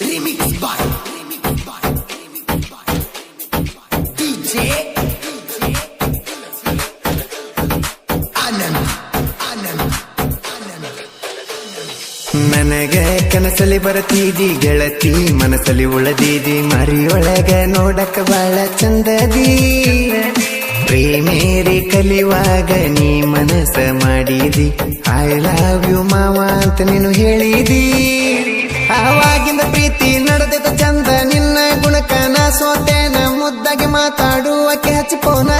Remix by DJ ನನಗ ಕನಸಲಿ ಬರತೀದಿ ಗೆಳತಿ, ಮನಸ್ಸಲ್ಲಿ ಉಳದೀದಿ ಮರಿಯೊಳಗ ನೋಡಕ ಬಾಳ ಚಂದದಿ. ಪ್ರೇಮೇರಿ ಕಲಿವಾಗ ನೀ ಮನಸ್ಸ ಮಾಡಿದಿ. ಐ ಲವ್ ಯು ಮಾವ ಅಂತ ನೀನು ಹೇಳಿದಿ. ಆವಾಗಿಂದ ಪ್ರೀತಿ ನಡೆದಿದ್ದ ಚಂದ, ನಿನ್ನ ಗುಣಕ ನಾ ಸೋತೇನ. ಮುದ್ದಾಗಿ ಮಾತಾಡುವಕ್ಕೆ ಹಚ್ಚಿಪೋನ.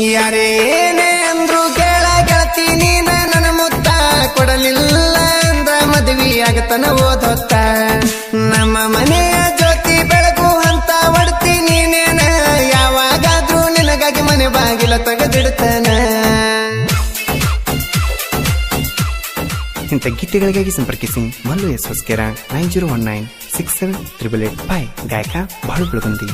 ಯಾರೇನೇ ಅಂದ್ರು ಕೇಳ, ಗೆಳತಿ, ನೀನ ನನ್ನ ಮುತ್ತ. ಕೊಡಲಿಲ್ಲ ಅಂದ್ರ ಮದುವೆ ಆಗತನ ಓದೋತ್ತ. ನಮ್ಮ ಮನೆಯ ಜ್ಯೋತಿ ಬೆಳಕು ಅಂತ ಒಡ್ತಿ ನೀನೇನ. ಯಾವಾಗಾದ್ರೂ ನಿನಗಾಗಿ ಮನೆ ಬಾಗಿಲ ತೆಗೆದಿಡ್ತಾನ. ಇಂಥ ಗೀತೆಗಳಿಗಾಗಿ ಸಂಪರ್ಕಿಸಿ Mallu S Hoskere nine zero one nine six seven triple eight five ಗಾಯಕ ಬಾಳು ಬೆಳಗುಂದಿ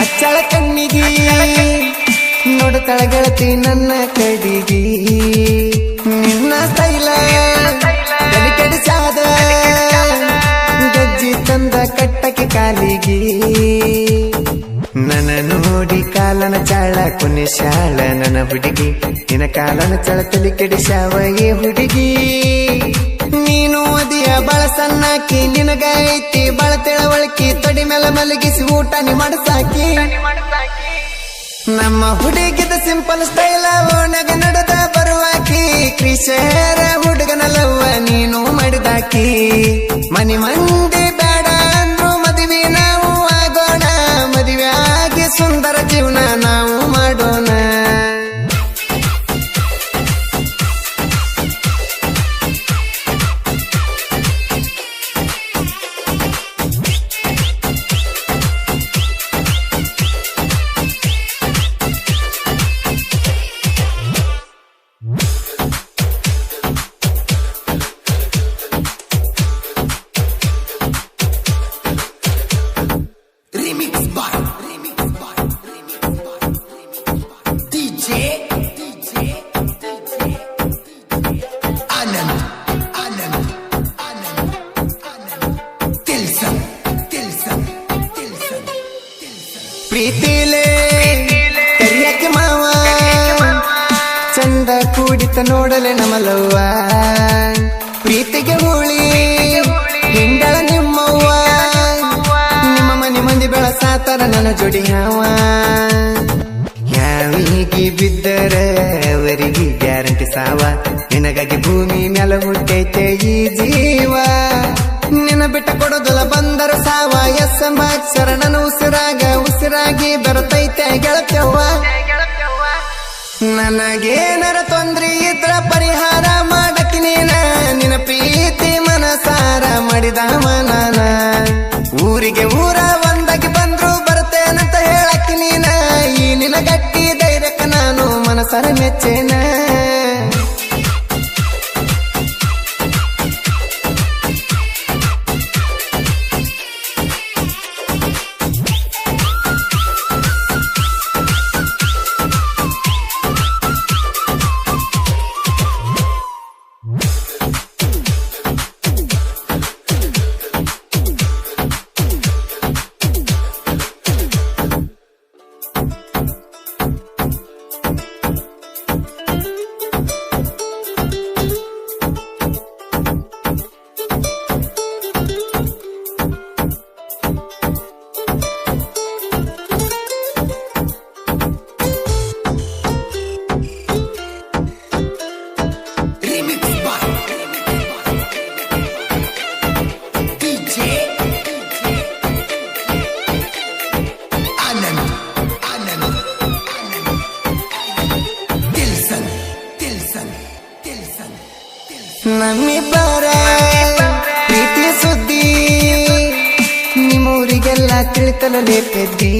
ಹಚ್ಚಳ ಕಣ್ಣಿಗಿ. ನೋಡ್ತಾಳ ಗೆಳತಿ ನನ್ನ ಕಡಿಗಿ ನಿನ್ನ ತಲೆ ಕೆಡಿಸಾದ ಗಜ್ಜಿ ತಂದ ಕಟ್ಟಕ್ಕೆ ಕಾಲಿಗಿ. ನನ್ನ ನೋಡಿ ಕಾಲನ ಚಾಳ ಕುನಿಶಾಳ ನನ್ನ ಹುಡುಗಿ. ನಿನ್ನ ಕಾಲನ ಚಳ ತಲೆ ಕೆಡಿಸಾವ ಈ ಹುಡುಗಿ. ನೀನು ಅದಿಯ ಬಳ ಸಣ್ಣಾಕಿ ನಿನಗ ಐತಿ ಬಾಳ ತಿಳವಳಿಕೆ, ತಡಿ ಮೇಲೆ ಮಲಗಿಸಿ ಊಟ ನೀ ಮಾಡಸಾಕಿ. ನಮ್ಮ ಹುಡುಗಿದ ಸಿಂಪಲ್ ಸ್ಟೈಲ್ ಓಣಗ ನಡೆದ ಬರುವಾಕಿ. ಕ್ರಿಶರ ಹುಡುಗನ ಲವ್ವ ನೀನು ಮಾಡಿದಾಕಿ. ಮನಿ ಮಂದಿ ನೋಡಲೆ ನಮಲವ್ವ ಪ್ರೀತಿಗೆ ಹುಳಿ, ಹಿಂಡಳ ನಿಮ್ಮವ್ವ. ನಿಮ್ಮ ಮನೆ ಮಂದಿ ಬೆಳಸಾತರ ನನ್ನ ಜೋಡಿ ಯಾವ ಯಾವಿಗೆ ಬಿದ್ದರ ಅವರಿಗೆ ಗ್ಯಾರಂಟಿ ಸಾವ. ನಿನಗಾಗಿ ಭೂಮಿ ಮ್ಯಾಲ ಹುಟ್ಟೈತೆ ಈ ಜೀವ. ನಿನ್ನ ಬಿಟ್ಟ ಕೊಡೋದಲ್ಲ ಬಂದರ ಸಾವ. ಎಸ್ ಎಂಬ ಅಕ್ಷರ ನನ್ನ ಉಸಿರಾಗ, ಉಸಿರಾಗಿ ಬರತೈತೆ ಗೆಳತ್ಯವ್ವ. ನನಗೇನರ ತೊಂದ್ರೆ ಇದ್ರ ಪರಿಹಾರ ಮಾಡಕ್ಕೆ ನೀನ ಪ್ರೀತಿ ಮನಸಾರ ಮಾಡಿದ ಮನನ ಊರಿಗೆ ಊರ ಒಂದಾಗಿ ಬಂದ್ರು ಬರ್ತೇನಂತ ನೀನ ಈ ನಿನ ಗಟ್ಟಿ ಧೈರ್ಯಕ್ಕೆ ನಾನು ಮನಸಾರ ಮೆಚ್ಚೇನ. ನಮ್ಮಿಬ್ಬರ ಪ್ರೀತಿ ಸುದ್ದಿ. ನಿಮ್ಮೂರಿಗೆಲ್ಲ ತಿಳಿತಲೇ ಪೆದ್ದಿ.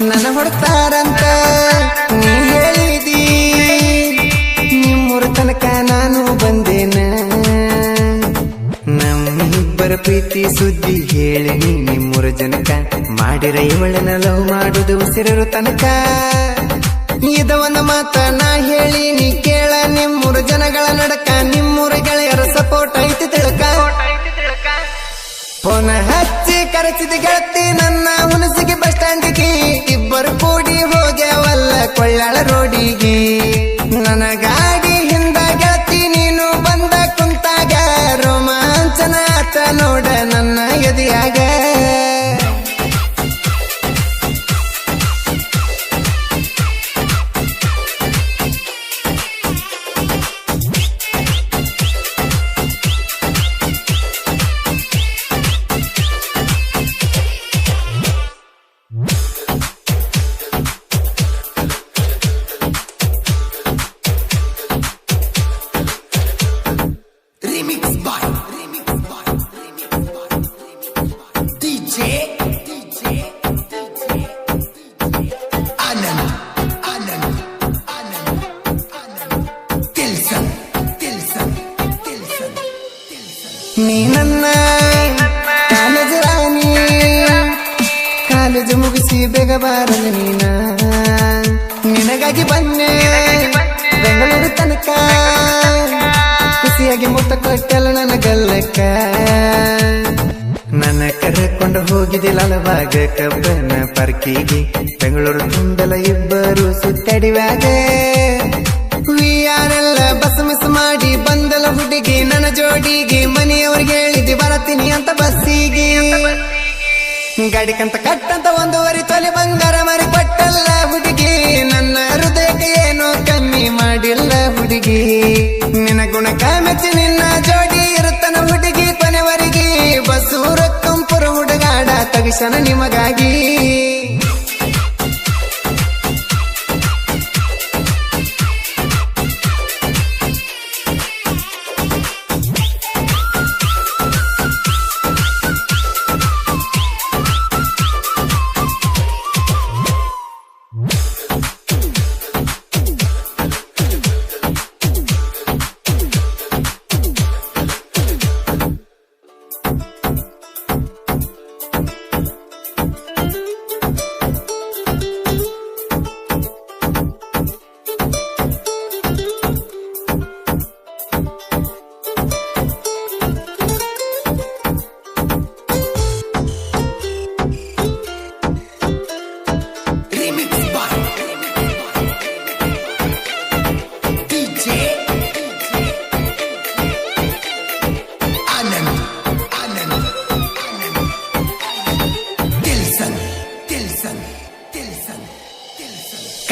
ನನ್ನ ಹೊಡ್ತಾರಂತ ನೀ ಹೇಳಿದಿ. ನಿಮ್ಮೂರ ತನಕ ನಾನು ಬಂದೇನ. ನಮ್ಮಿಬ್ಬರ ಪ್ರೀತಿ ಸುದ್ದಿ ಹೇಳಿ ನಿಮ್ಮೂರ ಜನಕ. ಮಾಡಿರ ಇವಳನ ಲವ್ ಮಾಡುದು ಉಸಿರರು ತನಕ. ಇದ ಒಂದು ನಾ ಹೇಳಿ ನೀ ಕೇಳ ನಿಮ್ಮೂರ ಜನಗಳ ನಡಕ. ನಿಮ್ಮೂರ ಗೆಳೆಯರ ಸಪೋರ್ಟ್ ಐತಿ ತಿಳಕ. ಫೋನ್ ಹಚ್ಚಿ ಕರೆಸಿದ ಗೆಳತಿ ನನ್ನ ಹುಣಸಿಗೆ ಬಸ್ ಸ್ಟ್ಯಾಂಡಿಗೆ. ಇಬ್ಬರು ಕೂಡಿ ಹೋಗ್ಯಾವಲ್ಲ ಕೊಳ್ಳಾಳ ರೋಡಿಗೆ. ನನ್ನ ಗಾಡಿ ಹಿಂದ ಗೆಳತಿ ನೀನು ಬಂದ ಕುಂತಾಗ. ರೋಮಾಂಚನ ಆತ ನೋಡ ನನ್ನ ಎದೆಯಾಗ. ಮುಗಿಸಿ ಬೇಗ ನೀನ. ನಿನಗಾಗಿ ಬನ್ನೆ. ಬೆಂಗಳೂರು ತನಕ. ಖುಷಿಯಾಗಿ ಮುತ್ತ ಕೊಟ್ಟಲ್ಲ ನನ್ನ ಗಲ್ಲಕ್ಕ. ನನ್ನ ಕರೆಕೊಂಡು ಹೋಗಿದಿಲ್ಲ ಅಲವಾಗ ಕಬ್ಬನ ಪಾರ್ಕಿಗೆ. ಬೆಂಗಳೂರು ತುಂಬಲ ಇಬ್ಬರು ಸುತ್ತಡಿವಾಗ. ವಿಯಾರೆಲ್ಲ ಬಸ್ ಮಿಸ್ ಮಾಡಿ ಬಂದಲ ಹುಡುಗಿ ನನ್ನ ಜೋಡಿಗೆ. ಮನೆಯವ್ರಿಗೆ ಹೇಳಿದ್ದೆ ಬರತೀನಿ ಅಂತ ಗಾಡಿ ಕಂತ ಕಟ್ಟಂತ ಒಂದೂವರೆ ತೊಲೆ ಬಂಗಾರ ಮರಿ ಕೊಟ್ಟಲ್ಲ ಹುಡುಗಿ. ನನ್ನ ಹೃದಯಕ್ಕೆ ಏನೋ ಕಮ್ಮಿ ಮಾಡಿಲ್ಲ ಹುಡುಗಿ. ನಿನ್ನ ಗುಣಕ ಮೆಚ್ಚಿ ನಿನ್ನ ಜೋಡಿ ಇರುತ್ತನ ಹುಡುಗಿ ಕೊನೆವರೆಗೆ. ಬಸೂರ ಕಂಪುರ ಹುಡುಗಾಡ ತಗಿಸನ ನಿಮಗಾಗಿ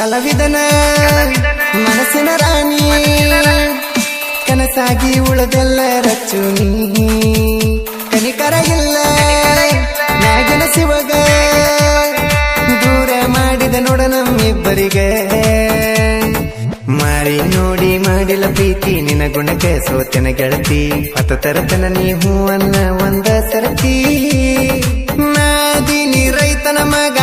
ಕಲಾವಿದನ, ಮನಸ್ಸಿನ ರಾಣಿ. ಕನಸಾಗಿ ಉಳದೆಲ್ಲ ರಚ್ಚು ನೀ. ಕನಿಕರ ಇಲ್ಲ ನಾಗಿನ ಶಿವಗ. ದೂರ ಮಾಡಿದ ನೋಡ ನಮ್ಮಿಬ್ಬರಿಗೆ. ಮಾರಿ ನೋಡಿ ಮಾಡಿಲ್ಲ ಪ್ರೀತಿ, ನಿನ್ನ ಗುಣಕ್ಕೆ ಸೋತನ ಗೆಳತಿ. ಅತ ತರತನ ನೀ ಹೂವನ್ನ ಒಂದ ಸರತಿ. ನಾದಿನಿ ರೈತನ ಮಗ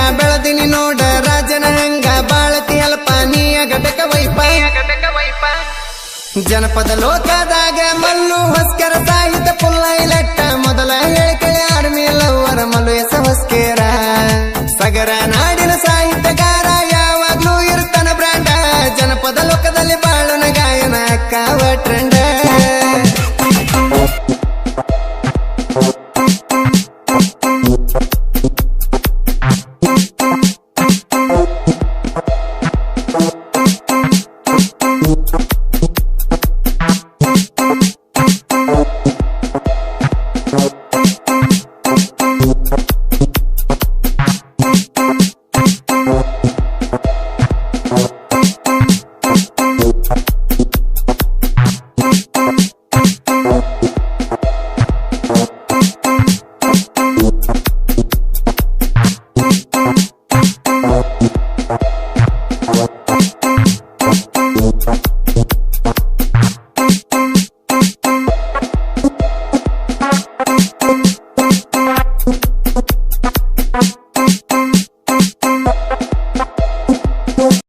ಜನಪದ ಲೋಕದಾಗ ಮಲ್ಲು ಹೊಸ್ಕರ ಸಾಹಿತ್ಯ ಪುಲ್ಲ ಲಟ್ಟ. ಮೊದಲ ಹೇಳಿಕೆಳೆ ಆರ್ಮಿ ಲವ್ವರ ಮಲ್ಲು ಎಸ ಹೊಸ್ಕೇರ. ಸಗರ ನಾಡಿನ ಸಾಹಿತ್ಯಗಾರ ಯಾವಾಗ್ಲೂ ಇರ್ತಾನ ಬ್ರಾಂಡ. ಜನಪದ ಲೋಕದಲ್ಲಿ ಬಾಳುನ ಗಾಯನ ಕಾವ ಟ್ರೆಂಡ